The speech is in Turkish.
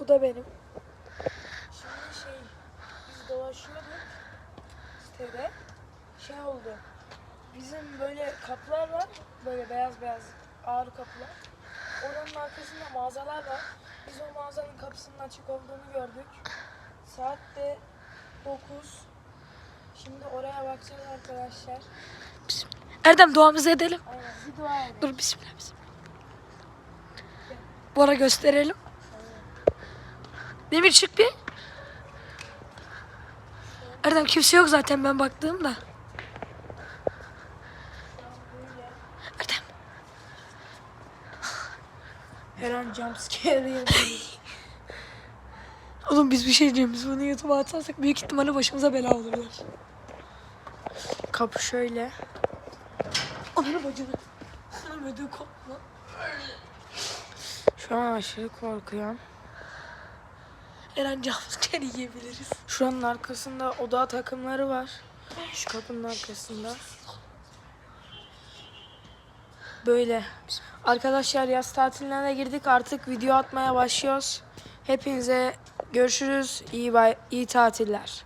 Bu da benim. Şimdi şey biz dolaşıyorduk sitede. Şey oldu. Bizim böyle kapılar var. Böyle beyaz beyaz ağır kapılar. Oranın arkasında mağazalar var. Biz o mağazanın kapısının açık olduğunu gördük. Saat de 9. Şimdi oraya bakacağız arkadaşlar. Erdem duamızı edelim. Aynen bir dua edelim. Dur bismillah ara gösterelim. Demir çık bir. Erdem kimse yok zaten ben baktığımda. Erdem. Her an jumpscare yiyoruz. Oğlum biz bir şey diyeceğim. Biz bunu YouTube'a atarsak büyük ihtimalle başımıza bela olurlar. Kapı şöyle. Ananı bacını. Ödü korkma. Şu an aşırı korkuyorum. Her an jumpscare yiyebiliriz. Şuranın arkasında oda takımları var. Şu kapının arkasında. Böyle. Arkadaşlar yaz tatiline de girdik. Artık video atmaya başlıyoruz. Hepinize görüşürüz. İyi bay iyi tatiller.